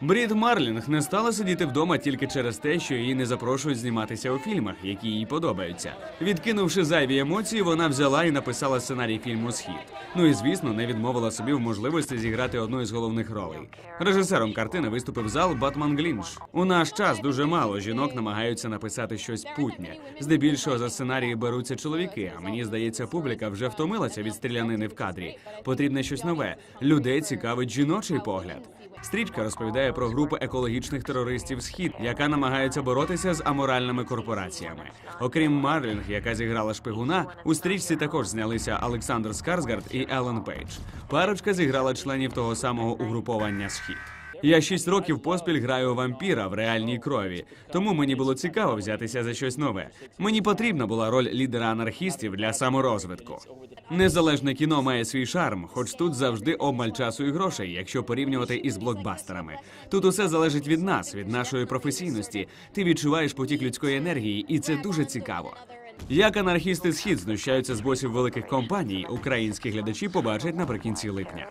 Брід Марлінг не стала сидіти вдома тільки через те, що її не запрошують зніматися у фільмах, які їй подобаються. Відкинувши зайві емоції, вона взяла і написала сценарій фільму Схід. Ну і звісно, не відмовила собі в можливості зіграти одну із головних ролей. Режисером картини виступив зал Батман Глінч. У наш час дуже мало жінок намагаються написати щось путнє. Здебільшого за сценарії беруться чоловіки. А мені здається, публіка вже втомилася від стрілянини в кадрі. Потрібне щось нове. Людей цікавить жіночий погляд. Стрічка розповідає про групу екологічних терористів Схід, яка намагається боротися з аморальними корпораціями. Окрім Марлінг, яка зіграла шпигуна, у стрічці також знялися Олександр Скарсгард і Елен Пейдж. Парочка зіграла членів того самого угруповання Схід. Я шість років поспіль граю вампіра в реальній крові, тому мені було цікаво взятися за щось нове. Мені потрібна була роль лідера анархістів для саморозвитку. Незалежне кіно має свій шарм, хоч тут завжди обмаль часу і грошей, якщо порівнювати із блокбастерами. Тут усе залежить від нас, від нашої професійності. Ти відчуваєш потік людської енергії, і це дуже цікаво. Як анархісти схід знущаються з босів великих компаній, українські глядачі побачать наприкінці липня.